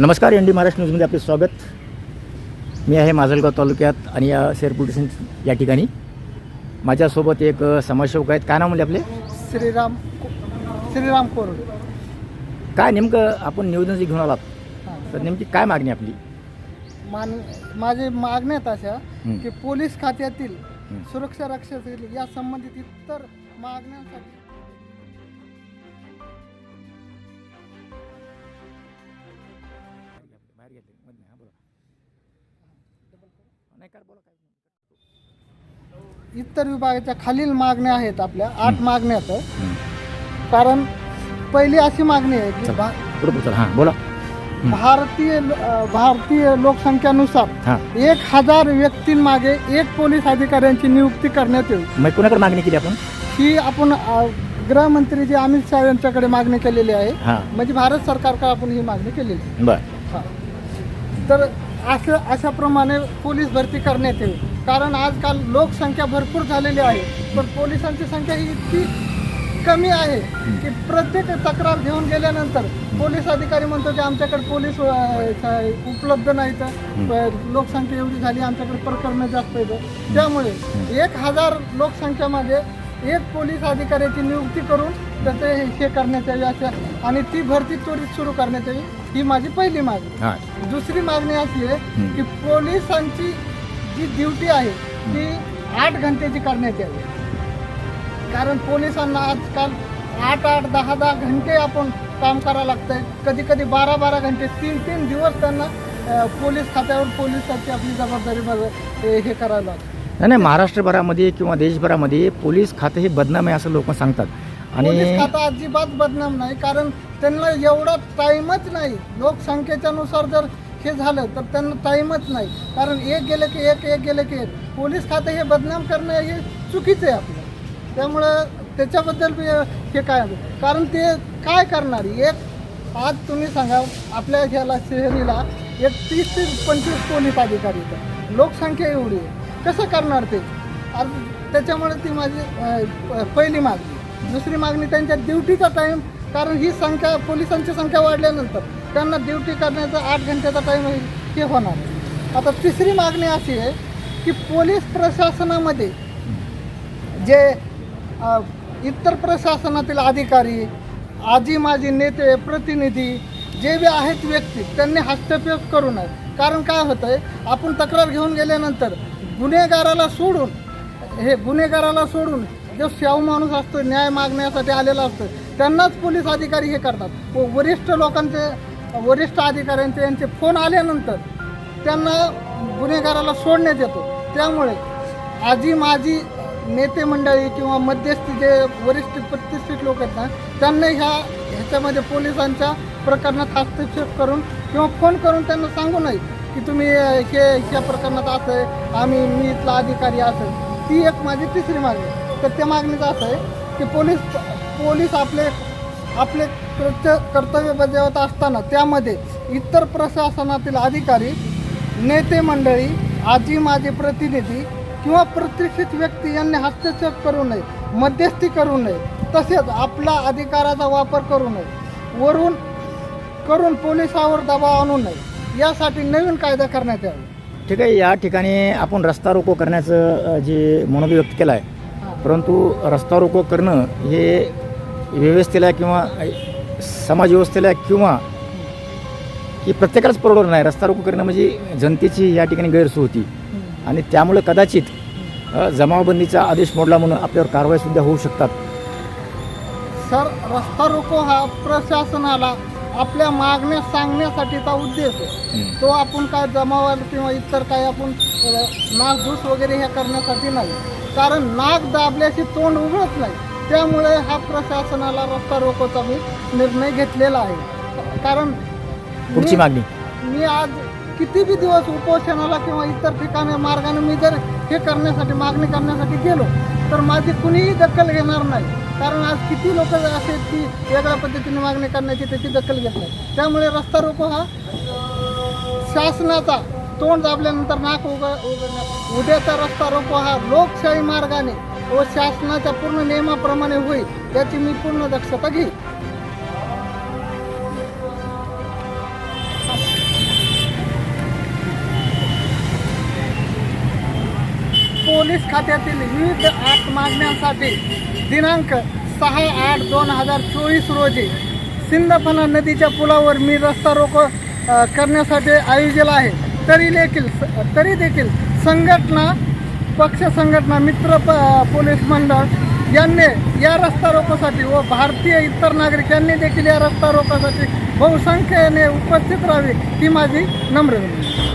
नमस्कार N D Maharashtra न्यूजमध्ये आपले स्वागत मी आहे माजलगाव तालुक्यात आणि या शेअर पोलीस या ठिकाणी माझ्यासोबत एक समाजसेवक आहेत काय नाव म्हणले आपले श्रीराम श्रीराम कोरड काय नेमकं आपण निवेदन जे घेऊन आलात. तर नेमकी काय मागणी आपली मान माझे मागण्यात अशा हं. की पोलीस खात्यातील. सुरक्षा रक्षक या संबंधित इतर मागण्यांसाठी इतर विभागाच्या खालील मागण्या आहेत आपल्या आठ. मागण्या आहेत. कारण पहिली अशी मागणी आहे की भा- हां बोला. भारतीय भारतीय लोकसंख्यानुसार एक हजार व्यक्तींमागे एक पोलीस अधिकाऱ्यांची नियुक्ती करण्यात येईल. मग कोणाकडे मागणी केली आपण? ही आपण अ, गृहमंत्री जे अमित शहा यांच्याकडे मागणी केलेली आहे. हां. म्हणजे भारत सरकारकडे आपण ही मागणी केलेली आहे. बरं. हा. तर असं अशाप्रमाणे पोलीस भरती करण्यात येईल. कारण आजकाल लोकसंख्या भरपूर झालेली आहे. पण पोलिसांची संख्या ही इतकी कमी आहे की प्रत्येक तक्रार घेऊन गेल्यानंतर पोलीस अधिकारी म्हणतो की आमच्याकडे पोलीस उपलब्ध नाहीत. प- लोकसंख्या एवढी झाली आमच्याकडे प्रकरणं जास्त आहेत. त्यामुळे एक हजार लोकसंख्यामध्ये एक पोलीस अधिकाऱ्याची नियुक्ती करून त्याचे हे करण्यात यावी अशा आणि ती भरती त्वरित सुरू करण्यात यावी ही माझी पहिली मागणी. दुसरी मागणी अशी आहे. की पोलिसांची जी ड्युटी आहे ती आठ घंटेची करण्यात यावी. कारण पोलिसांना आजकाल आठ आठ दहा दहा घंटे आपण काम करावं लागतंय. कधी कधी बारा बारा घंटे तीन तीन दिवस त्यांना अ, पोलीस खात्यावर पोलिसांची आपली जबाबदारी हे हे करायला लागते. नाही नाही महाराष्ट्रभरामध्ये किंवा देशभरामध्ये पोलीस खातं हे बदनाम आहे असं लोक सांगतात. आणि पोलीस खाता अजिबात बदनाम नाही कारण त्यांना एवढा टाईमच नाही. लोकसंख्येच्या नुसार जर हे झालं तर त्यांना टाईमच नाही. कारण एक गेलं की एक एक गेलं की एक. पोलीस खातं हे बदनाम करणं हे चुकीचं आहे आपलं. त्यामुळं त्याच्याबद्दल हे काय? कारण ते काय करणार? एक आज तुम्ही सांगा आपल्या ह्याला शहरीला एक तीस ते पंचवीस पोलीस अधिकारी तर लोकसंख्या एवढी आहे. कसं करणार ते? आज त्याच्यामुळे ती माझी पहिली मागणी. दुसरी मागणी त्यांच्या ड्युटीचा टाईम कारण ही संख्या पोलिसांची संख्या वाढल्यानंतर त्यांना ड्युटी करण्याचा आठ घंट्याचा टाईम हे होणार. आता तिसरी मागणी अशी आहे की पोलीस प्रशासनामध्ये जे इतर प्रशासनातील अधिकारी आजी माजी नेते प्रतिनिधी जे बी आहेत व्यक्ती त्यांनी हस्तक्षेप करू नये. कारण काय होतं आहे आपण तक्रार घेऊन गेल्यानंतर गुन्हेगाराला सोडून हे गुन्हेगाराला सोडून जो शाहू माणूस असतो न्याय मागण्यासाठी आलेला असतो त्यांनाच पोलीस अधिकारी हे करतात. व वरिष्ठ लोकांचे वरिष्ठ अधिकाऱ्यांचे यांचे फोन आल्यानंतर त्यांना गुन्हेगाराला सोडण्यात येतो. त्यामुळे आजी माझी नेते मंडळी किंवा मध्यस्थी जे वरिष्ठ प्रतिष्ठित लोक आहेत ना त्यांना ह्या ह्याच्यामध्ये पोलिसांच्या प्रकरणात हस्तक्षेप करून किंवा फोन करून त्यांना सांगू नये की तुम्ही हे ह्या प्रकरणात असं आहे आम्ही मी इथला अधिकारी असेल ती एक माझी तिसरी मागणी आहे. तर त्या मागणीचं असं आहे की पोलीस पोलीस आपले आपले कृत्य कर्तव्य बजावत असताना त्यामध्ये इतर प्रशासनातील अधिकारी नेते मंडळी आजी माजी प्रतिनिधी किंवा प्रतिष्ठित व्यक्ती यांनी हस्तक्षेप करू नये मध्यस्थी करू नये तसेच आपला अधिकाराचा वापर करू नये वरून करून पोलिसावर दबाव आणू नये यासाठी नवीन कायदा करण्यात यावा. ठीक आहे या ठिकाणी आपण रस्ता रोको करण्याचं जे मनोबी व्यक्त केलं आहे परंतु रस्ता रोको करणं हे व्यवस्थेला किंवा समाज व्यवस्थेला किंवा की प्रत्येकालाच परवडणार नाही. रस्ता रोको करणं म्हणजे जनतेची या ठिकाणी गैरसोय होती. आणि त्यामुळे कदाचित जमावबंदीचा आदेश मोडला म्हणून आपल्यावर कारवाईसुद्धा होऊ शकतात. सर रस्ता रोको हा प्रशासनाला आपल्या मागण्या सांगण्यासाठीचा उद्देश आहे. तो आपण काय जमावाल किंवा इतर काय आपण अ, नासधूस वगैरे हे करण्यासाठी नाही. कारण नाक दाबल्याशी तोंड उघडत नाही. त्यामुळे हा प्रशासनाला रस्ता रोकोचा मी निर्णय घेतलेला आहे. कारण पुढची मी- मागणी. मी आज किती बी दिवस उपोषणाला किंवा इतर ठिकाणी मार्गाने मी जर हे करण्यासाठी मागणी करण्यासाठी गेलो तर माझी कुणीही दखल घेणार नाही. कारण आज किती लोक असे की वेगळ्या पद्धतीने मागणी करण्याची त्याची दखल घेत नाही. त्यामुळे रस्ता रोको हा शासनाचा तोंड दाबल्यानंतर नाक उघड उद्याचा रस्ता रोको हा लोकशाही मार्गाने व शासनाच्या पूर्ण नियमाप्रमाणे होईल याची मी पूर्ण दक्षता घेईल पोलीस खात्यातील विविध आठ मागण्यांसाठी दिनांक सहा आठ दोन हजार चोवीस रोजी सिंदफणा नदीच्या पुलावर मी रस्ता रोको करण्यासाठी आयोजिला आहे. तरी देखील तरी देखील संघटना पक्ष संघटना मित्र प पोलीस मंडळ यांनी या रस्ता रोकोसाठी व भारतीय इतर नागरिक यांनी देखील या रस्ता रोकोसाठी बहुसंख्येने उपस्थित राहावी ही माझी नम्र विनंती.